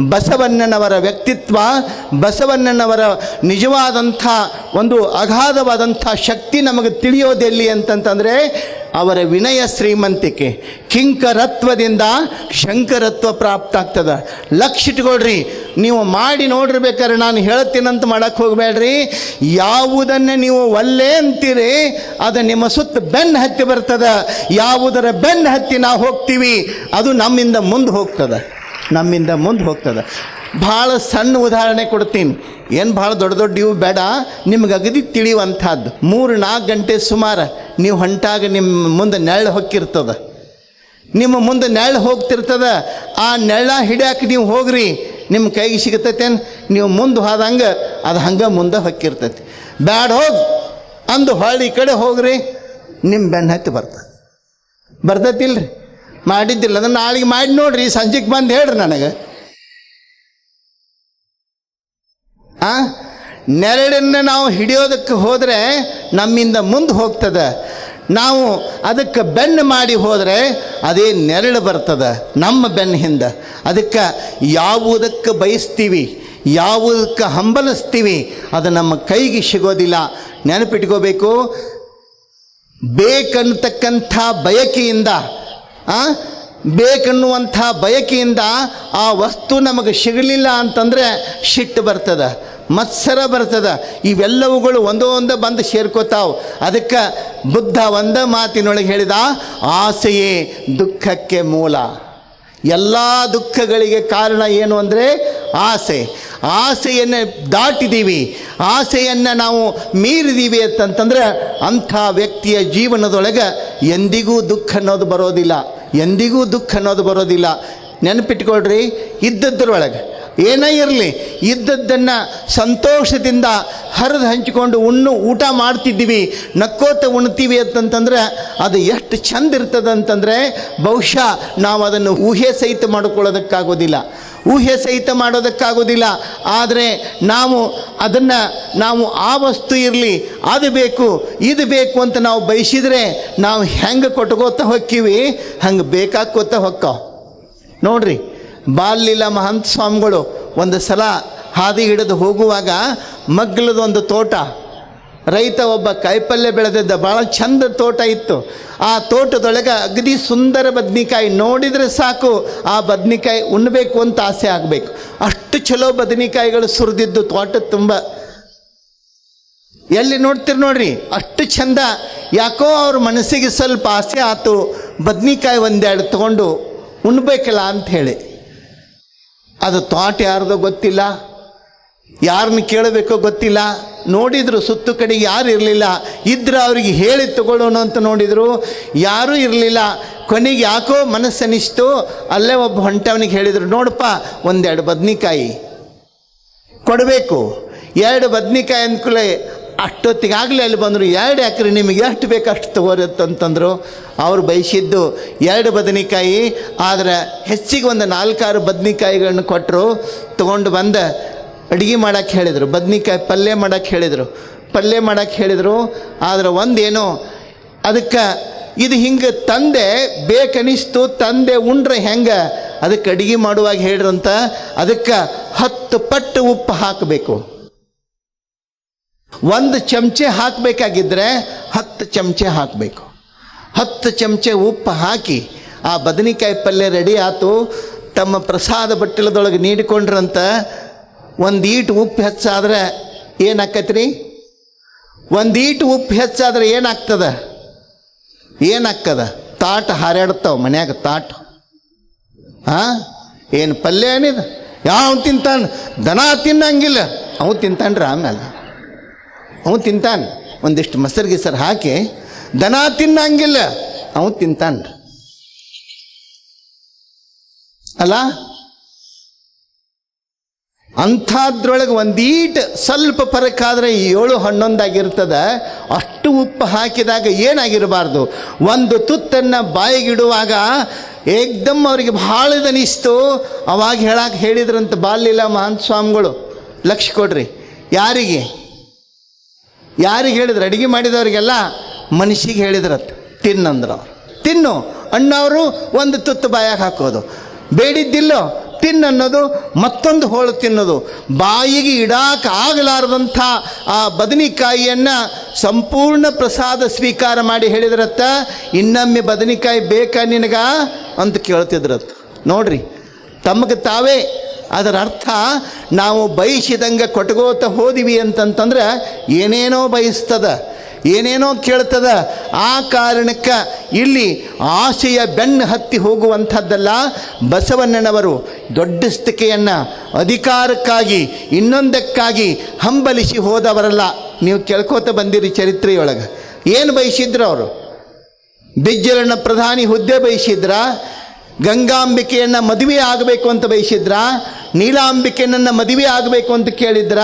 ಬಸವಣ್ಣನವರ ವ್ಯಕ್ತಿತ್ವ, ಬಸವಣ್ಣನವರ ನಿಜವಾದಂಥ ಒಂದು ಅಗಾಧವಾದಂಥ ಶಕ್ತಿ ನಮಗೆ ತಿಳಿಯೋದೆಲ್ಲಿ ಅಂತಂತಂದರೆ ಅವರ ವಿನಯ ಶ್ರೀಮಂತಿಕೆ. ಕಿಂಕರತ್ವದಿಂದ ಶಂಕರತ್ವ ಪ್ರಾಪ್ತ ಆಗ್ತದೆ. ಲಕ್ಷ ಇಟ್ಕೊಳ್ರಿ, ನೀವು ಮಾಡಿ ನೋಡಿರ್ಬೇಕಾದ್ರೆ ನಾನು ಹೇಳ್ತೀನಂತ ಮಾಡಕ್ಕೆ ಹೋಗಬೇಡ್ರಿ. ಯಾವುದನ್ನು ನೀವು ಒಲ್ಲೆ ಅಂತೀರಿ, ಅದು ನಿಮ್ಮ ಸುತ್ತ ಬೆನ್ನು ಹತ್ತಿ ಬರ್ತದೆ. ಯಾವುದರ ಬೆನ್ನು ಹತ್ತಿ ನಾವು ಹೋಗ್ತೀವಿ, ಅದು ನಮ್ಮಿಂದ ಮುಂದೆ ಹೋಗ್ತದೆ. ನಮ್ಮಿಂದ ಮುಂದೆ ಹೋಗ್ತದೆ. ಭಾಳ ಸಣ್ಣ ಉದಾಹರಣೆ ಕೊಡ್ತೀನಿ. ಏನು ಭಾಳ ದೊಡ್ಡ ದೊಡ್ಡ ಇವು ಬೇಡ. ನಿಮ್ಗೆ ಅಗದಿ ತಿಳಿಯುವಂಥದ್ದು ಮೂರು ನಾಲ್ಕು ಗಂಟೆ ಸುಮಾರು ನೀವು ಹೊಂಟಾಗ ನಿಮ್ಮ ಮುಂದೆ ನೆರಳು ಹೊಕ್ಕಿರ್ತದೆ. ನಿಮ್ಮ ಮುಂದೆ ನೆರಳು ಹೋಗ್ತಿರ್ತದೆ. ಆ ನೆರಳ ಹಿಡ್ಯಾಕೆ ನೀವು ಹೋಗ್ರಿ. ನಿಮ್ಮ ಕೈಗೆ ಸಿಗತೈತೇನು ನೀವು ಮುಂದೆ ಹೋದಂಗೆ ಅದು ಹಂಗೆ ಮುಂದೆ ಹೊಕ್ಕಿರ್ತೈತಿ. ಬ್ಯಾಡ ಹೋಗಿ. ಅಂದು ಹೊಳ್ಳಿ ಕಡೆ ಹೋಗ್ರಿ. ನಿಮ್ಮ ಬೆನ್ನ ಹತ್ತಿ ಬರ್ತದೆ. ಬರ್ತೈತಿಲ್ರಿ ಮಾಡಿದ್ದಿಲ್ಲ ಅಂದ್ರೆ ನಾಳೆಗೆ ಮಾಡಿ ನೋಡ್ರಿ, ಸಂಜೆಗೆ ಬಂದು ಹೇಳ್ರಿ ನನಗೆ. ಆ? ನೆರಳನ್ನು ನಾವು ಹಿಡಿಯೋದಕ್ಕೆ ಹೋದರೆ ನಮ್ಮಿಂದ ಮುಂದೆ ಹೋಗ್ತದೆ. ನಾವು ಅದಕ್ಕೆ ಬೆನ್ನು ಮಾಡಿ ಹೋದರೆ ಅದೇ ನೆರಳು ಬರ್ತದೆ, ನಮ್ಮ ಬೆನ್ನ ಹಿಂದೆ ಅದಕ್ಕೆ ಯಾವುದಕ್ಕೆ ಬಯಸ್ತೀವಿ, ಯಾವುದಕ್ಕೆ ಹಂಬಲಿಸ್ತೀವಿ, ಅದು ನಮ್ಮ ಕೈಗೆ ಸಿಗೋದಿಲ್ಲ. ನೆನಪಿಟ್ಕೋಬೇಕು, ಬೇಕಂತಕ್ಕಂಥ ಬಯಕೆಯಿಂದ ಆ? ಬೇಕನ್ನುವಂಥ ಬಯಕೆಯಿಂದ ಆ ವಸ್ತು ನಮಗೆ ಸಿಗಲಿಲ್ಲ ಅಂತಂದರೆ ಸಿಟ್ಟು ಬರ್ತದೆ, ಮತ್ಸರ ಬರ್ತದೆ. ಇವೆಲ್ಲವುಗಳು ಒಂದೊಂದು ಬಂದು ಸೇರ್ಕೋತಾವು. ಅದಕ್ಕೆ ಬುದ್ಧ ಒಂದ ಮಾತಿನೊಳಗೆ ಹೇಳಿದ, ಆಸೆಯೇ ದುಃಖಕ್ಕೆ ಮೂಲ. ಎಲ್ಲ ದುಃಖಗಳಿಗೆ ಕಾರಣ ಏನು ಅಂದರೆ ಆಸೆ. ಆಸೆಯನ್ನು ದಾಟಿದ್ದೀವಿ ಆಸೆಯನ್ನು ನಾವು ಮೀರಿದೀವಿ ಅಂತಂತಂದ್ರೆ ಅಂಥ ವ್ಯಕ್ತಿಯ ಜೀವನದೊಳಗೆ ಎಂದಿಗೂ ದುಃಖ ಅನ್ನೋದು ಬರೋದಿಲ್ಲ. ಎಂದಿಗೂ ದುಃಖ ಅನ್ನೋದು ಬರೋದಿಲ್ಲ. ನೆನಪಿಟ್ಕೊಳ್ರಿ, ಇದ್ದದ್ರೊಳಗೆ. ಏನೇ ಇರಲಿ, ಇದ್ದದ್ದನ್ನು ಸಂತೋಷದಿಂದ ಹರಿದು ಹಂಚಿಕೊಂಡು ಉಣ್ಣು, ಊಟ ಮಾಡ್ತಿದ್ದೀವಿ, ನಕ್ಕೋತ ಉಣ್ತೀವಿ ಅಂತಂತಂದ್ರೆ ಅದು ಎಷ್ಟು ಚಂದ ಇರ್ತದೆ ಅಂತಂದರೆ ಬಹುಶಃ ನಾವು ಅದನ್ನು ಊಹೆ ಸಹಿತ ಮಾಡ್ಕೊಳ್ಳೋದಕ್ಕಾಗೋದಿಲ್ಲ. ಊಹೆ ಸಹಿತ ಮಾಡೋದಕ್ಕಾಗೋದಿಲ್ಲ ಆದರೆ ನಾವು ಅದನ್ನು ನಾವು ಆ ವಸ್ತು ಇರಲಿ, ಅದು ಬೇಕು, ಇದು ಬೇಕು ಅಂತ ನಾವು ಬಯಸಿದರೆ ನಾವು ಹೆಂಗೆ ಕೊಟ್ಕೋತ ಹೊಕ್ಕೀವಿ? ಹಂಗೆ ಬೇಕಾಕೋತ ಹೊಕ್ಕಾವ ನೋಡ್ರಿ ಬಾಲ್ಲೀಲ ಮಹಂತ ಸ್ವಾಮಿಗಳು ಒಂದು ಸಲ ಹಾದಿ ಹಿಡಿದು ಹೋಗುವಾಗ ಮಗ್ಲದ ಒಂದು ತೋಟ ರೈತ ಒಬ್ಬ ಕಾಯಿಪಲ್ಯ ಬೆಳೆದಿದ್ದ ಭಾಳ ಚಂದ ತೋಟ ಇತ್ತು. ಆ ತೋಟದೊಳಗೆ ಅಗದಿ ಸುಂದರ ಬದ್ನಿಕಾಯಿ ನೋಡಿದರೆ ಸಾಕು, ಆ ಬದ್ನಿಕಾಯಿ ಉಣ್ಣಬೇಕು ಅಂತ ಆಸೆ ಆಗಬೇಕು. ಅಷ್ಟು ಚಲೋ ಬದನೆಕಾಯಿಗಳು ಸುರಿದಿದ್ದು ತೋಟ ತುಂಬ. ಎಲ್ಲಿ ನೋಡ್ತೀರಿ ನೋಡ್ರಿ, ಅಷ್ಟು ಚಂದ. ಯಾಕೋ ಅವ್ರ ಮನಸ್ಸಿಗೆ ಸ್ವಲ್ಪ ಆಸೆ ಆತು, ಬದ್ನಿಕಾಯಿ ಒಂದೆರಡು ತಗೊಂಡು ಉಣ್ಬೇಕಲ್ಲ ಅಂತ ಹೇಳಿ. ಅದು ತೋಟ ಯಾರ್ದೋ ಗೊತ್ತಿಲ್ಲ ಯಾರನ್ನ ಕೇಳಬೇಕೋ ಗೊತ್ತಿಲ್ಲ. ನೋಡಿದ್ರು ಸುತ್ತು ಕಡೆಗೆ ಯಾರು ಇರಲಿಲ್ಲ, ಇದ್ರೆ ಅವ್ರಿಗೆ ಹೇಳಿ ತಗೊಳ್ಳೋಣ ಅಂತ ನೋಡಿದರು. ಯಾರೂ ಇರಲಿಲ್ಲ. ಕೊನೆಗೆ ಯಾಕೋ ಮನಸ್ಸನಿಸ್ತು. ಅಲ್ಲೇ ಒಬ್ಬ ಹೊಂಟವನಿಗೆ ಹೇಳಿದರು, ನೋಡಪ್ಪ, ಒಂದೆರಡು ಬದ್ನಿಕಾಯಿ ಕೊಡಬೇಕು. ಎರಡು ಬದ್ನಿಕಾಯಿ ಅಂದ್ಕೂಲೆ ಅಷ್ಟೊತ್ತಿಗಾಗಲೇ ಅಲ್ಲಿ ಬಂದರು, ಎರಡು ಎಕರೆ ನಿಮಗೆ ಎಷ್ಟು ಬೇಕು ಅಷ್ಟು ತಗೋರಿ ಅಂತಂತಂದರು ಅವ್ರು ಬಯಸಿದ್ದು ಎರಡು ಬದನೆಕಾಯಿ, ಆದರೆ ಹೆಚ್ಚಿಗೆ ಒಂದು ನಾಲ್ಕಾರು ಬದನೆಕಾಯಿಗಳನ್ನು ಕೊಟ್ಟರು ತೊಗೊಂಡು ಬಂದ ಅಡುಗೆ ಮಾಡೋಕ್ಕೆ ಹೇಳಿದರು, ಬದ್ನಿಕಾಯಿ ಪಲ್ಯ ಮಾಡೋಕ್ಕೆ ಹೇಳಿದರು, ಪಲ್ಯ ಮಾಡೋಕ್ಕೆ ಹೇಳಿದರು, ಆದರೆ ಒಂದೇನು, ಅದಕ್ಕೆ ಇದು ಹಿಂಗೆ ತಂದೆ ಬೇಕನಿಸ್ತು, ತಂದೆ ಉಂಡ್ರೆ ಹೆಂಗೆ, ಅದಕ್ಕೆ ಅಡುಗೆ ಮಾಡುವಾಗ ಹೇಳ್ರಂತ ಅದಕ್ಕೆ ಹತ್ತು ಪಟ್ಟು ಉಪ್ಪು ಹಾಕಬೇಕು. ಒಂದು ಚಮಚೆ ಹಾಕಬೇಕಾಗಿದ್ದರೆ ಹತ್ತು ಚಮಚೆ ಹಾಕಬೇಕು. ಹತ್ತು ಚಮಚೆ ಉಪ್ಪು ಹಾಕಿ, ಆ ಬದನೆಕಾಯಿ ಪಲ್ಯ ರೆಡಿ ಆಯಿತು ತಮ್ಮ ಪ್ರಸಾದ ಬಟ್ಟಲದೊಳಗೆ ನೀಡಿಕೊಂಡ್ರಂತ ಒಂದು ಈಟು ಉಪ್ಪು ಹೆಚ್ಚಾದ್ರೆ ಏನಾಕತ್ರಿ ಒಂದು ಈಟು ಉಪ್ಪು ಹೆಚ್ಚಾದ್ರೆ ಏನಾಗ್ತದ? ಏನಾಗ್ತದ? ತಾಟ ಹಾರಾಡ್ತಾವ ಮನ್ಯಾಗ, ತಾಟ. ಹಾಂ ಏನು ಪಲ್ಯ ಏನಿದೆ? ಯಾವ ತಿಂತಾನ? ದನ ತಿನ್ನಂಗಿಲ್ಲ. ಅವು ತಿಂತಾನ್ರಿ ಆಮೇಲೆ ಅವು ತಿಂತಾನೆ. ಒಂದಿಷ್ಟು ಮೊಸರು ಗಿಸರು ಹಾಕಿ ದನ ತಿನ್ನಂಗಿಲ್ಲ. ಅವು ತಿಂತಾನ್ರಿ. ಅಲ್ಲ? ಅಂಥದ್ರೊಳಗೆ ಒಂದೀಟ್ ಸ್ವಲ್ಪ ಪರಕ್ಕಾದರೆ ಏಳು ಹಣ್ಣೊಂದಾಗಿರ್ತದೆ, ಅಷ್ಟು ಉಪ್ಪು ಹಾಕಿದಾಗ ಏನಾಗಿರಬಾರ್ದು? ಒಂದು ತುತ್ತನ್ನು ಬಾಯಿಗಿಡುವಾಗ ಏಕ್ದಮ್ ಅವರಿಗೆ ಭಾಳ ಅನಿಸ್ತು ಅವಾಗ ಹೇಳಕ್ಕೆ ಹೇಳಿದ್ರಂತ ಬಾಲ್ಯಲ ಮಹಾನ್ ಸ್ವಾಮಿಗಳು ಲಕ್ಷ ಕೊಡ್ರಿ. ಯಾರಿಗೆ? ಯಾರಿಗೆ ಹೇಳಿದ್ರು? ಅಡುಗೆ ಮಾಡಿದವರಿಗೆಲ್ಲ ಮನುಷ್ಯಗೆ ಹೇಳಿದ್ರು ತಿನ್ನಂದ್ರು ತಿನ್ನು. ಅಣ್ಣವರು ಒಂದು ತುತ್ತು ಬಾಯಾಗ ಹಾಕೋದು. ಬೇಡಿದ್ದಿಲ್ಲೋ? ತಿನ್ನನ್ನೋದು, ಮತ್ತೊಂದು ಹೋಳು ತಿನ್ನೋದು. ಬಾಯಿಗೆ ಇಡಾಕ ಆಗಲಾರದಂಥ ಆ ಬದನೆಕಾಯಿಯನ್ನು ಸಂಪೂರ್ಣ ಪ್ರಸಾದ ಸ್ವೀಕಾರ ಮಾಡಿ ಹೇಳಿದ್ರತ್ತ, ಇನ್ನೊಮ್ಮೆ ಬದನೆಕಾಯಿ ಬೇಕಾ ನಿನಗ? ಅಂತ ಕೇಳ್ತಿದ್ರತ್ತ. ನೋಡ್ರಿ, ತಮಗೆ ತಾವೇ ಅದರ ಅರ್ಥ, ನಾವು ಬಯಸಿದಂಗೆ ಕೊಟ್ಕೋತ ಹೋದಿವಿ ಅಂತಂತಂದ್ರೆ ಏನೇನೋ ಬಯಸ್ತದ, ಏನೇನೋ ಕೇಳ್ತದ. ಆ ಕಾರಣಕ್ಕೆ ಇಲ್ಲಿ ಆಸೆಯ ಬೆನ್ನು ಹತ್ತಿ ಹೋಗುವಂಥದ್ದಲ್ಲ ಬಸವಣ್ಣನವರು. ದೊಡ್ಡಸ್ತಿಕೆಯನ್ನು ಅಧಿಕಾರಕ್ಕಾಗಿ, ಇನ್ನೊಂದಕ್ಕಾಗಿ ಹಂಬಲಿಸಿ ಹೋದವರಲ್ಲ. ನೀವು ಕೇಳ್ಕೋತ ಬಂದಿರಿ ಚರಿತ್ರೆಯೊಳಗೆ. ಏನು ಬಯಸಿದ್ರು ಅವರು? ಬಿಜ್ಜಲನ ಪ್ರಧಾನಿ ಹುದ್ದೆ ಬಯಸಿದ್ರ? ಗಂಗಾಂಬಿಕೆಯನ್ನು ಮದುವೆ ಆಗಬೇಕು ಅಂತ ಬಯಸಿದ್ರ? ನೀಲಾಂಬಿಕೆಯನ್ನು ಮದುವೆ ಆಗಬೇಕು ಅಂತ ಕೇಳಿದ್ರ?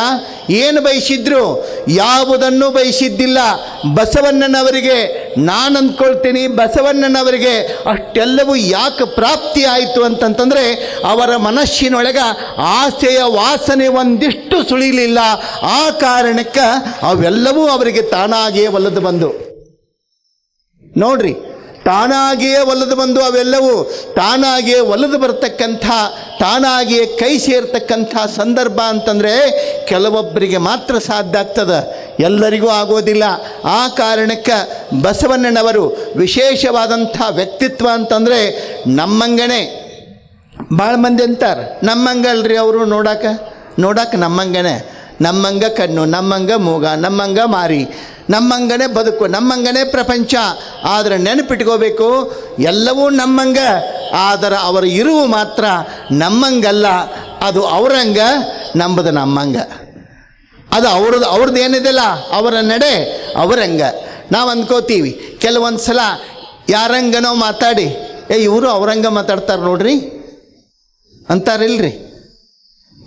ಏನು ಬಯಸಿದ್ರು? ಯಾವುದನ್ನು ಬಯಸಿದ್ದಿಲ್ಲ. ಬಸವಣ್ಣನವರಿಗೆ ನಾನು ಅಂದ್ಕೊಳ್ತೀನಿ ಬಸವಣ್ಣನವರಿಗೆ ಅಷ್ಟೆಲ್ಲವೂ ಯಾಕೆ ಪ್ರಾಪ್ತಿ ಆಯಿತು ಅಂತಂತಂದರೆ ಅವರ ಮನಸ್ಸಿನೊಳಗ ಆಸೆಯ ವಾಸನೆ ಒಂದಿಷ್ಟು ಸುಳಿಲಿಲ್ಲ. ಆ ಕಾರಣಕ್ಕೆ ಅವೆಲ್ಲವೂ ಅವರಿಗೆ ತಾನಾಗಿಯೇ ಒಲ್ಲದು ಬಂದು. ನೋಡ್ರಿ, ತಾನಾಗಿಯೇ ಒಲದು ಬಂದು ಅವೆಲ್ಲವೂ ತಾನಾಗಿಯೇ ಒಲದು ಬರ್ತಕ್ಕಂಥ, ತಾನಾಗಿಯೇ ಕೈ ಸೇರ್ತಕ್ಕಂಥ ಸಂದರ್ಭ ಅಂತಂದರೆ ಕೆಲವೊಬ್ಬರಿಗೆ ಮಾತ್ರ ಸಾಧ್ಯ ಆಗ್ತದೆ. ಎಲ್ಲರಿಗೂ ಆಗೋದಿಲ್ಲ. ಆ ಕಾರಣಕ್ಕೆ ಬಸವಣ್ಣನವರು ವಿಶೇಷವಾದಂಥ ವ್ಯಕ್ತಿತ್ವ ಅಂತಂದರೆ ನಮ್ಮಂಗನೆ ಭಾಳ ಮಂದಿ ಅಂತಾರೆ. ನಮ್ಮಂಗಲ್ರಿ ಅವರು ನೋಡಕ್ಕೆ ನೋಡಕ್ಕೆ ನಮ್ಮಂಗನೆ ನಮ್ಮಂಗ ಕಣ್ಣು, ನಮ್ಮಂಗ ಮೂಗ, ನಮ್ಮಂಗ ಮಾರಿ ನಮ್ಮಂಗನೆ ಬದುಕು ನಮ್ಮಂಗನೆ ಪ್ರಪಂಚ. ಆದರೆ ನೆನಪಿಟ್ಕೋಬೇಕು, ಎಲ್ಲವೂ ನಮ್ಮಂಗ. ಆದರೆ ಅವರ ಇರುವು ಮಾತ್ರ ನಮ್ಮಂಗಲ್ಲ, ಅದು ಅವರಂಗ, ನಂಬದು ನಮ್ಮಂಗ. ಅದು ಅವ್ರದ್ದು ಅವ್ರದ್ದು ಏನಿದೆಲ್ಲ ಅವರ ನಡೆ ಅವರಂಗ ನಾವು ಅಂದ್ಕೋತೀವಿ. ಕೆಲವೊಂದು ಸಲ ಯಾರಂಗನೋ ಮಾತಾಡಿ. ಏ, ಇವರು ಅವರಂಗ ಮಾತಾಡ್ತಾರೆ ನೋಡ್ರಿ. ಅಂತಾರಿಲ್ರಿ.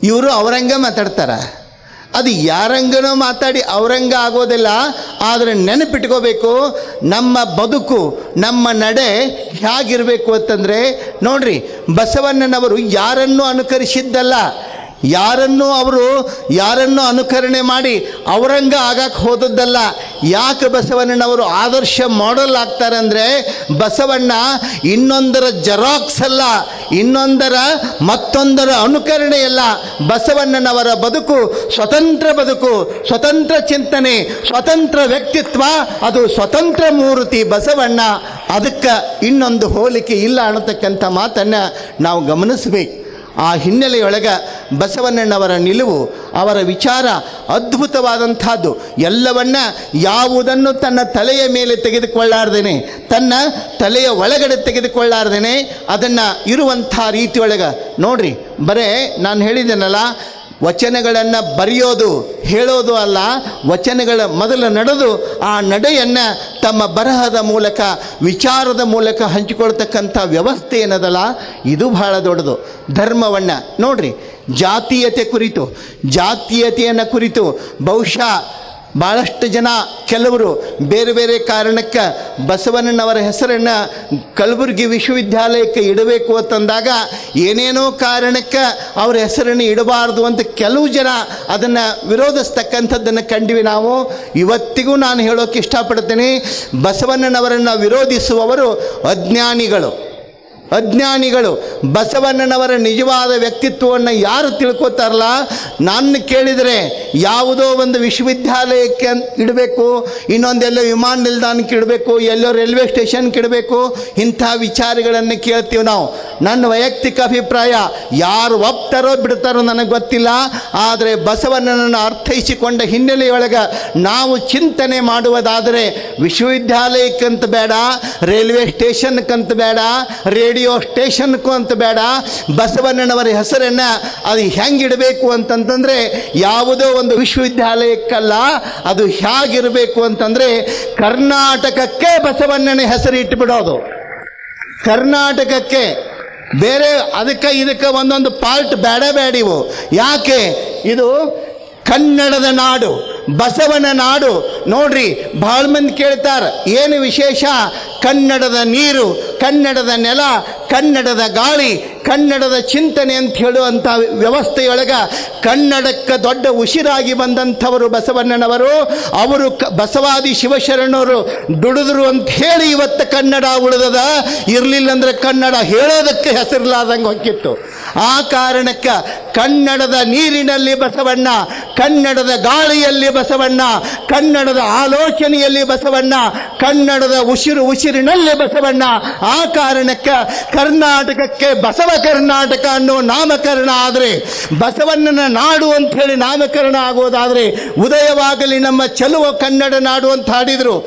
ಇವರು ಅವರಂಗ ಮಾತಾಡ್ತಾರ. ಅದು ಯಾರಂಗನೋ ಮಾತಾಡಿ ಅವರಂಗ ಆಗೋದಿಲ್ಲ, ಆದರೆ ನೆನಪಿಟ್ಕೋಬೇಕು, ನಮ್ಮ ಬದುಕು, ನಮ್ಮ ನಡೆ ಹೇಗಿರಬೇಕು ಅಂತಂದರೆ, ನೋಡ್ರಿ, ಬಸವಣ್ಣನವರು ಯಾರನ್ನು ಅನುಕರಿಸಿದ್ದಲ್ಲ? ಯಾರನ್ನೂ ಅವರು ಯಾರನ್ನು ಅನುಕರಣೆ ಮಾಡಿ ಅವರಂಗ ಆಗಕ್ಕೆ ಹೋದದ್ದಲ್ಲ, ಯಾಕೆ ಬಸವಣ್ಣನವರು ಆದರ್ಶ ಮಾಡೆಲ್ ಆಗ್ತಾರೆ ಅಂದರೆ ಬಸವಣ್ಣ ಇನ್ನೊಂದರ ಜೆರಾಕ್ಸ್ ಅಲ್ಲ, ಇನ್ನೊಂದರ ಮತ್ತೊಂದರ ಅನುಕರಣೆಯಲ್ಲ ಬಸವಣ್ಣನವರ ಬದುಕು ಸ್ವತಂತ್ರ ಬದುಕು, ಸ್ವತಂತ್ರ ಚಿಂತನೆ, ಸ್ವತಂತ್ರ ವ್ಯಕ್ತಿತ್ವ, ಅದು ಸ್ವತಂತ್ರ ಮೂರ್ತಿ ಬಸವಣ್ಣ. ಅದಕ್ಕೆ ಇನ್ನೊಂದು ಹೋಲಿಕೆ ಇಲ್ಲ ಅನ್ನತಕ್ಕಂಥ ಮಾತನ್ನು ನಾವು ಗಮನಿಸಬೇಕು. ಆ ಹಿನ್ನೆಲೆಯೊಳಗೆ ಬಸವಣ್ಣನವರ ನಿಲುವು, ಅವರ ವಿಚಾರ ಅದ್ಭುತವಾದಂಥದ್ದು. ಎಲ್ಲವನ್ನ ಯಾವುದನ್ನು ತನ್ನ ತಲೆಯ ಮೇಲೆ ತೆಗೆದುಕೊಳ್ಳಾರ್ದೇನೆ, ತನ್ನ ತಲೆಯ ಒಳಗಡೆ ತೆಗೆದುಕೊಳ್ಳಾರ್ದೇನೆ, ಅದನ್ನು ಇರುವಂಥ ರೀತಿಯೊಳಗೆ ನೋಡ್ರಿ, ಬರೇ ನಾನು ಹೇಳಿದ್ದೇನಲ್ಲ, ವಚನಗಳನ್ನು ಬರೆಯೋದು ಹೇಳೋದು ಅಲ್ಲ, ವಚನಗಳ ಮೊದಲು ನಡೆದು ಆ ನಡೆಯನ್ನು ತಮ್ಮ ಬರಹದ ಮೂಲಕ, ವಿಚಾರದ ಮೂಲಕ ಹಂಚಿಕೊಳ್ತಕ್ಕಂಥ ವ್ಯವಸ್ಥೆ ಏನದಲ್ಲ, ಇದು ಬಹಳ ದೊಡ್ಡದು. ಧರ್ಮವನ್ನು ನೋಡ್ರಿ ಜಾತೀಯತೆ ಕುರಿತು, ಜಾತೀಯತೆಯನ್ನು ಕುರಿತು ಬಹುಶಃ ಭಾಳಷ್ಟು ಜನ ಕೆಲವರು ಬೇರೆ ಬೇರೆ ಕಾರಣಕ್ಕೆ ಬಸವಣ್ಣನವರ ಹೆಸರನ್ನು ಕಲಬುರಗಿ ವಿಶ್ವವಿದ್ಯಾಲಯಕ್ಕೆ ಇಡಬೇಕು ಅಂತಂದಾಗ ಏನೇನೋ ಕಾರಣಕ್ಕೆ ಅವರ ಹೆಸರನ್ನು ಇಡಬಾರ್ದು ಅಂತ ಕೆಲವು ಜನ ಅದನ್ನು ವಿರೋಧಿಸ್ತಕ್ಕಂಥದ್ದನ್ನು ಕಂಡಿವಿ ನಾವು. ಇವತ್ತಿಗೂ ನಾನು ಹೇಳೋಕೆ ಇಷ್ಟಪಡ್ತೇನೆ, ಬಸವಣ್ಣನವರನ್ನು ವಿರೋಧಿಸುವವರು ಅಜ್ಞಾನಿಗಳು. ಅಜ್ಞಾನಿಗಳು ಬಸವಣ್ಣನವರ ನಿಜವಾದ ವ್ಯಕ್ತಿತ್ವವನ್ನು ಯಾರು ತಿಳ್ಕೊತಾರಲ್ಲ? ನಾನು ಕೇಳಿದರೆ ಯಾವುದೋ ಒಂದು ವಿಶ್ವವಿದ್ಯಾಲಯಕ್ಕೆ ಇಡಬೇಕು, ಇನ್ನೊಂದೆಲ್ಲೋ ವಿಮಾನ ನಿಲ್ದಾಣಕ್ಕೆ ಇಡಬೇಕು, ಎಲ್ಲೋ ರೈಲ್ವೆ ಸ್ಟೇಷನ್ಗೆ ಇಡಬೇಕು, ಇಂಥ ವಿಚಾರಗಳನ್ನು ಕೇಳ್ತೀವಿ ನಾವು. ನನ್ನ ವೈಯಕ್ತಿಕ ಅಭಿಪ್ರಾಯ, ಯಾರು ಒಪ್ತಾರೋ ಬಿಡ್ತಾರೋ ನನಗೆ ಗೊತ್ತಿಲ್ಲ, ಆದರೆ ಬಸವಣ್ಣನನ್ನು ಅರ್ಥೈಸಿಕೊಂಡ ಹಿನ್ನೆಲೆಯೊಳಗೆ ನಾವು ಚಿಂತನೆ ಮಾಡುವುದಾದರೆ ವಿಶ್ವವಿದ್ಯಾಲಯಕ್ಕಂತ ಬೇಡ, ರೈಲ್ವೆ ಸ್ಟೇಷನ್ಕಂತ ಬೇಡ, ರೇಡಿಯೋ ಸ್ಟೇಷನ್ಕ್ಕೂ ಅಂತ ಬೇಡ, ಬಸವಣ್ಣನವರ ಹೆಸರನ್ನು ಅದು ಹೆಂಗಿಡಬೇಕು ಅಂತಂತಂದರೆ ಯಾವುದೋ ಒಂದು ವಿಶ್ವವಿದ್ಯಾಲಯಕ್ಕಲ್ಲ ಅದು ಹೇಗಿರಬೇಕು ಅಂತಂದರೆ ಕರ್ನಾಟಕಕ್ಕೆ ಬಸವಣ್ಣನ ಹೆಸರು ಇಟ್ಟುಬಿಡೋದು ಕರ್ನಾಟಕಕ್ಕೆ ಬೇರೆ ಅದಕ್ಕೆ ಇದಕ್ಕೆ ಒಂದೊಂದು ಪಾರ್ಟ್ ಬೇಡ ಬೇಡಿವು ಯಾಕೆ? ಇದು ಕನ್ನಡದ ನಾಡು. ಬಸವನ ನಾಡು. ನೋಡ್ರಿ ಭಾಳ ಮಂದಿ ಕೇಳ್ತಾರೆ, ಏನು ವಿಶೇಷ? ಕನ್ನಡದ ನೀರು, ಕನ್ನಡದ ನೆಲ, ಕನ್ನಡದ ಗಾಳಿ, ಕನ್ನಡದ ಚಿಂತನೆ ಅಂತ ಹೇಳುವಂಥ ವ್ಯವಸ್ಥೆಯೊಳಗೆ ಕನ್ನಡಕ್ಕೆ ದೊಡ್ಡ ಉಸಿರಾಗಿ ಬಂದಂಥವರು ಬಸವಣ್ಣನವರು. ಅವರು ಕ, ಬಸವಾದಿ ಶಿವಶರಣರು ದುಡಿದ್ರು ಅಂತ ಹೇಳಿ ಇವತ್ತು ಕನ್ನಡ ಉಳಿದದ. ಇರಲಿಲ್ಲ ಅಂದ್ರೆ ಕನ್ನಡ ಹೇಳೋದಕ್ಕೆ ಹೆಸರಿಲ್ಲಾದಂಗೆ ಹೊಕ್ಕಿತ್ತು. ಆ ಕಾರಣಕ್ಕೆ ಕನ್ನಡದ ನೀರಿನಲ್ಲಿ ಬಸವಣ್ಣ, ಕನ್ನಡದ ಗಾಳಿಯಲ್ಲಿ ಬಸವಣ್ಣ, ಕನ್ನಡದ ಆಲೋಚನೆಯಲ್ಲಿ ಬಸವಣ್ಣ, ಕನ್ನಡದ ಉಸಿರು ಉಸಿರಿನಲ್ಲಿ ಬಸವಣ್ಣ. ಆ ಕಾರಣಕ್ಕೆ ಕರ್ನಾಟಕಕ್ಕೆ ಬಸವ ಕರ್ನಾಟಕ ಅನ್ನೋ ನಾಮಕರಣ ಆದರೆ, ಬಸವಣ್ಣನ ನಾಡು ಅಂತ ಹೇಳಿ ನಾಮಕರಣ ಆಗೋದಾದರೆ, ಉದಯವಾಗಲಿ ನಮ್ಮ ಚೆಲುವ ಕನ್ನಡ ನಾಡು ಅಂತ ಹಾಡಿದರು.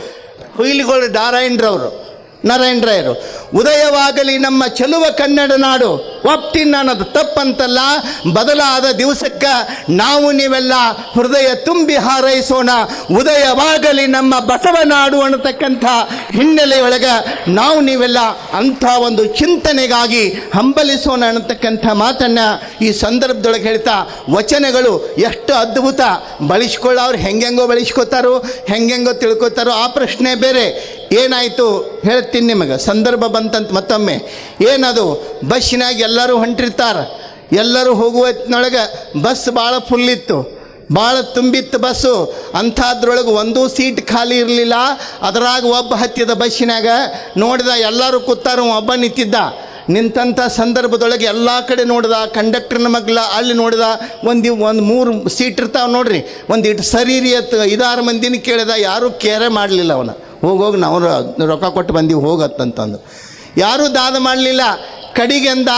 ಹುಯಿಲಿಗಳು ನಾರಾಯಣರವರು, ನಾರಾಯಣರಾಯರು. ಉದಯವಾಗಲಿ ನಮ್ಮ ಚೆಲುವ ಕನ್ನಡ ನಾಡು. ಒಪ್ಟಿನ್ ಅನ್ನೋದು ತಪ್ಪಂತಲ್ಲ, ಬದಲಾದ ದಿವಸಕ್ಕೆ ನಾವು ನೀವೆಲ್ಲ ಹೃದಯ ತುಂಬಿ ಹಾರೈಸೋಣ. ಉದಯವಾಗಲಿ ನಮ್ಮ ಬಸವನಾಡು ಅನ್ನತಕ್ಕಂಥ ಹಿನ್ನೆಲೆಯೊಳಗೆ ನಾವು ನೀವೆಲ್ಲ ಅಂಥ ಒಂದು ಚಿಂತನೆಗಾಗಿ ಹಂಬಲಿಸೋಣ ಅನ್ನತಕ್ಕಂಥ ಮಾತನ್ನು ಈ ಸಂದರ್ಭದೊಳಗೆ ಹೇಳ್ತಾ ವಚನಗಳು ಎಷ್ಟು ಅದ್ಭುತ. ಬಳಸ್ಕೊಳ್ಳೋರು ಹೆಂಗೆಂಗೋ ಬಳಸ್ಕೋತಾರೋ, ಹೆಂಗೆಂಗೋ ತಿಳ್ಕೊತಾರೋ, ಆ ಪ್ರಶ್ನೆ ಬೇರೆ. ಏನಾಯಿತು? ಹೇಳ್ತೀನಿ ನಿಮಗೆ. ಸಂದರ್ಭ ಬಂತಂತ ಮತ್ತೊಮ್ಮೆ. ಏನದು? ಬಸ್ಸಿನಾಗ ಎಲ್ಲರೂ ಹೊಂಟಿರ್ತಾರೆ. ಎಲ್ಲರೂ ಹೋಗುವ ಹೊತ್ನೊಳಗೆ ಬಸ್ ಭಾಳ ಫುಲ್ಲಿತ್ತು. ಭಾಳ ತುಂಬಿತ್ತು ಬಸ್ಸು. ಅಂಥದ್ರೊಳಗೆ ಒಂದೂ ಸೀಟ್ ಖಾಲಿ ಇರಲಿಲ್ಲ. ಅದರಾಗ ಒಬ್ಬ ಹತ್ತಿದ ಬಸ್ಸಿನಾಗ ನೋಡಿದ ಎಲ್ಲರೂ ಕೂತಾರ, ಒಬ್ಬ ನಿಂತಿದ್ದ. ನಿಂತಂಥ ಸಂದರ್ಭದೊಳಗೆ ಎಲ್ಲ ಕಡೆ ನೋಡಿದ, ಕಂಡಕ್ಟರ್ನ ಮಗ್ಲ ಅಲ್ಲಿ ನೋಡಿದ, ಒಂದು ಒಂದು ಮೂರು ಸೀಟ್ ಇರ್ತಾವೆ ನೋಡ್ರಿ. ಒಂದು ಇಟ್ಟು ಸರೀರಿ ಅತ್ತ ಐದಾರು ಮಂದಿನ ಕೇಳಿದ, ಯಾರೂ ಕೇರೆ ಮಾಡಲಿಲ್ಲ ಅವನ. ಹೋಗೋಗಿ ನಾವು ರೊಕ್ಕ ಕೊಟ್ಟು ಬಂದೀವಿ ಹೋಗತ್ತಂತಂದು ಯಾರೂ ದಾದ ಮಾಡಲಿಲ್ಲ. ಕಡಿಗೆಂದ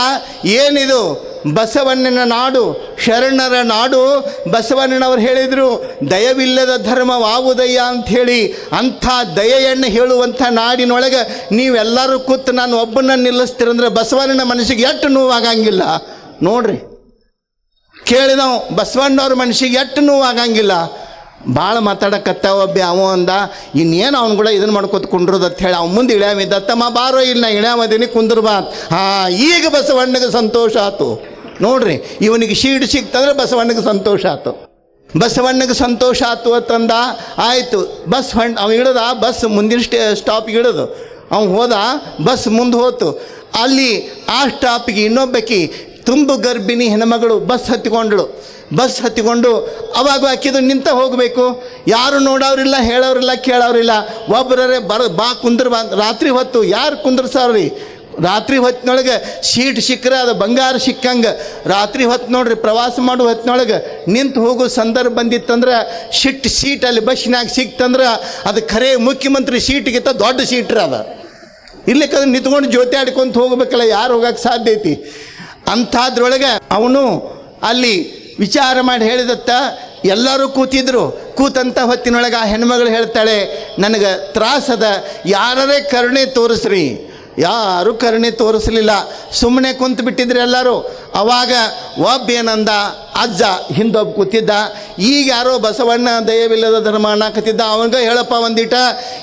ಏನಿದು? ಬಸವಣ್ಣನ ನಾಡು, ಶರಣರ ನಾಡು. ಬಸವಣ್ಣನವರು ಹೇಳಿದರು, ದಯವಿಲ್ಲದ ಧರ್ಮವಾವುದಯ್ಯ ಅಂಥೇಳಿ. ಅಂಥ ದಯೆಯನ್ನು ಹೇಳುವಂಥ ನಾಡಿನೊಳಗೆ ನೀವೆಲ್ಲರೂ ಕೂತು ನಾನು ಒಬ್ಬನ ನಿಲ್ಲಿಸ್ತೀರಂದ್ರೆ ಬಸವಣ್ಣನ ಮನಸ್ಸಿಗೆ ಎಷ್ಟು ನೋವಾಗಂಗಿಲ್ಲ. ನೋಡ್ರಿ. ಕೇಳಿದವು ಬಸವಣ್ಣವ್ರ ಮನಸ್ಸಿಗೆ ಎಷ್ಟು ನೋವಾಗಂಗಿಲ್ಲ. ಭಾಳ ಮಾತಾಡಕತ್ತಾವ ಒಬ್ಬ ಅವ ಅಂದ, ಇನ್ನೇನು ಅವ್ನು ಕೂಡ ಇದನ್ನು ಮಾಡ್ಕೊತ ಕುಂಡ್ರದ ಅಂತ ಹೇಳಿ, ಅವ್ನು ಮುಂದೆ ಇಳ್ಯಾಮಿದ್ದ ತಮ್ಮ ಬಾರೋ ಇಲ್ಲ ಇಳ್ಯಾಮದೀನಿ ಕುಂದ್ರಬಾ ಹಾಂ, ಈಗ ಬಸವಣ್ಣಗೆ ಸಂತೋಷ ಆತು. ನೋಡ್ರಿ, ಇವನಿಗೆ ಶೀಡ್ ಸಿಕ್ತಂದ್ರೆ ಬಸವಣ್ಣಗೆ ಸಂತೋಷ ಆತು. ಬಸವಣ್ಣಗೆ ಸಂತೋಷ ಆತು ಅಂತಂದ ಆಯಿತು, ಬಸ್ ಹೊಂಡ್, ಅವ ಇಳ್ದ ಬಸ್ ಮುಂದಿನ ಸ್ಟೇ ಸ್ಟಾಪಿಗೆ ಇಳಿದು ಅವ್ನು ಹೋದ, ಬಸ್ ಮುಂದೆ ಹೋತು. ಅಲ್ಲಿ ಆ ಸ್ಟಾಪಿಗೆ ಇನ್ನೊಬ್ಬಕಿ ತುಂಬು ಗರ್ಭಿಣಿ ಹೆಣ್ಮಗಳು ಬಸ್ ಹತ್ತಿಕೊಂಡಳು. ಬಸ್ ಹತ್ತಿಕೊಂಡು ಅವಾಗ ಆಕಿದು ನಿಂತ ಹೋಗಬೇಕು. ಯಾರು ನೋಡೋರಿಲ್ಲ, ಹೇಳೋರಿಲ್ಲ, ಕೇಳೋರಿಲ್ಲ. ಒಬ್ಬರೇ ಬರ, ಬಾ ಕುಂದ್ರ ಬಾ, ರಾತ್ರಿ ಹೊತ್ತು ಯಾರು ಕುಂದ್ರಸಾವ್ರಿ? ರಾತ್ರಿ ಹೊತ್ತಿನೊಳಗೆ ಸೀಟ್ ಸಿಕ್ಕರೆ ಅದು ಬಂಗಾರ ಸಿಕ್ಕಂಗೆ. ರಾತ್ರಿ ಹೊತ್ತು ನೋಡ್ರಿ, ಪ್ರವಾಸ ಮಾಡೋ ಹೊತ್ತಿನೊಳಗೆ ನಿಂತು ಹೋಗೋ ಸಂದರ್ಭ ಬಂದಿತ್ತಂದ್ರೆ ಶಿಟ್ ಸೀಟ್ ಅಲ್ಲಿ ಬಸ್ಸಿನಾಗ ಸಿಕ್ತಂದ್ರೆ ಅದು ಖರೆ ಮುಖ್ಯಮಂತ್ರಿ ಸೀಟ್ಗಿಂತ ದೊಡ್ಡ ಸೀಟ್ರಿ ಅದ. ಇರ್ಲಿಕ್ಕಂದ್ರೆ ನಿಂತ್ಕೊಂಡು ಜೊತೆ ಆಡ್ಕೊಂತ ಹೋಗ್ಬೇಕಲ್ಲ, ಯಾರು ಹೋಗಕ್ಕೆ ಸಾಧ್ಯ ಐತಿ? ಅಂಥದ್ರೊಳಗೆ ಅವನು ಅಲ್ಲಿ ವಿಚಾರ ಮಾಡಿ ಹೇಳಿದತ್ತ ಎಲ್ಲರೂ ಕೂತಿದ್ರು. ಕೂತಂಥ ಹೊತ್ತಿನೊಳಗೆ ಆ ಹೆಣ್ಮಗಳು ಹೇಳ್ತಾಳೆ, ನನಗೆ ತ್ರಾಸದ ಯಾರರೇ ಕರುಣೆ ತೋರಿಸ್ರಿ. ಯಾರು ಕರುಣೆ ತೋರಿಸಲಿಲ್ಲ. ಸುಮ್ಮನೆ ಕುಂತು ಬಿಟ್ಟಿದ್ರು ಎಲ್ಲರೂ. ಅವಾಗ ಒಬ್ಬ ಏನಂದ, ಅಜ್ಜ, ಹಿಂದೊಬ್ಬ ಕೂತಿದ್ದ. ಈಗ ಯಾರೋ ಬಸವಣ್ಣ ದಯವಿಲ್ಲದ ಧರ್ಮ ಅನ್ನಕತ್ತಿದ್ದ. ಅವಂಗ ಹೇಳಪ್ಪ ಒಂದಿಟ.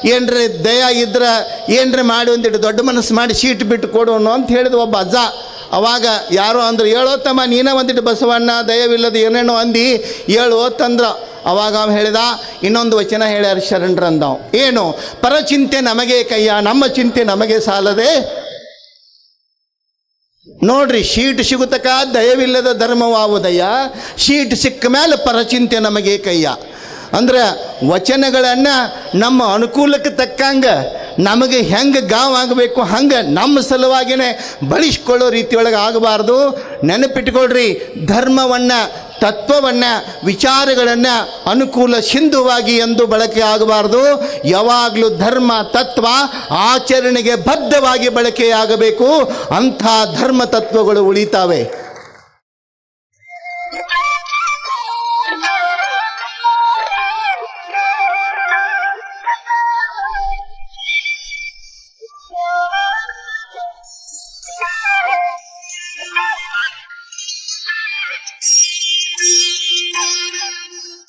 ಏನ್ರಿ ದಯ ಇದ್ರೆ, ಏನ್ರಿ ಮಾಡಿ ಒಂದಿಟ್ಟು ದೊಡ್ಡ ಮನಸ್ಸು ಮಾಡಿ ಶೀಟ್ ಬಿಟ್ಟು ಕೊಡೋಣ ಅಂತ ಹೇಳಿದ ಒಬ್ಬ ಅಜ್ಜ. ಅವಾಗ ಯಾರೋ ಅಂದ್ರೆ ಹೇಳೋ ತಮ್ಮ ನೀನೇ ಒಂದಿಟ್ಟು ಬಸವಣ್ಣ, ದಯವಿಲ್ಲದ ಏನೇನೋ ಅಂದು. ಹೇಳು ತಂದ್ರ ಅವಾಗ ಅವ ಹೇಳಿದ, ಇನ್ನೊಂದು ವಚನ ಹೇಳ್ಯಾರ ಶರಣರಂದವ್ ಏನು? ಪರಚಿಂತೆ ನಮಗೆ ಕೈಯ ನಮ್ಮ ಚಿಂತೆ ನಮಗೆ ಸಾಲದೆ? ನೋಡ್ರಿ, ಶೀಟ್ ಸಿಗುತ್ತಕ ದಯವಿಲ್ಲದ ಧರ್ಮವಾವುದಯ್ಯ, ಶೀಟ್ ಸಿಕ್ಕ ಮೇಲೆ ಪರಚಿಂತೆ ನಮಗೆ ಕಯ್ಯ. ಅಂದ್ರೆ ವಚನಗಳನ್ನು ನಮ್ಮ ಅನುಕೂಲಕ್ಕೆ ತಕ್ಕಂಗೆ ನಮಗೆ ಹೆಂಗೆ ಗಾವ್ ಆಗಬೇಕು, ಹಂಗೆ ನಮ್ಮ ಸಲುವಾಗಿನೇ ಬಳಸ್ಕೊಳ್ಳೋ ರೀತಿಯೊಳಗೆ ಆಗಬಾರ್ದು. ನೆನಪಿಟ್ಕೊಳ್ರಿ, ಧರ್ಮವನ್ನು, ತತ್ವವನ್ನು, ವಿಚಾರಗಳನ್ನು ಅನುಕೂಲ ಸಿಂಧುವಾಗಿ ಎಂದು ಬಳಕೆ ಆಗಬಾರ್ದು. ಯಾವಾಗಲೂ ಧರ್ಮ, ತತ್ವ ಆಚರಣೆಗೆ ಬದ್ಧವಾಗಿ ಬಳಕೆಯಾಗಬೇಕು. ಅಂಥ ಧರ್ಮ ತತ್ವಗಳು ಉಳಿತಾವೆ.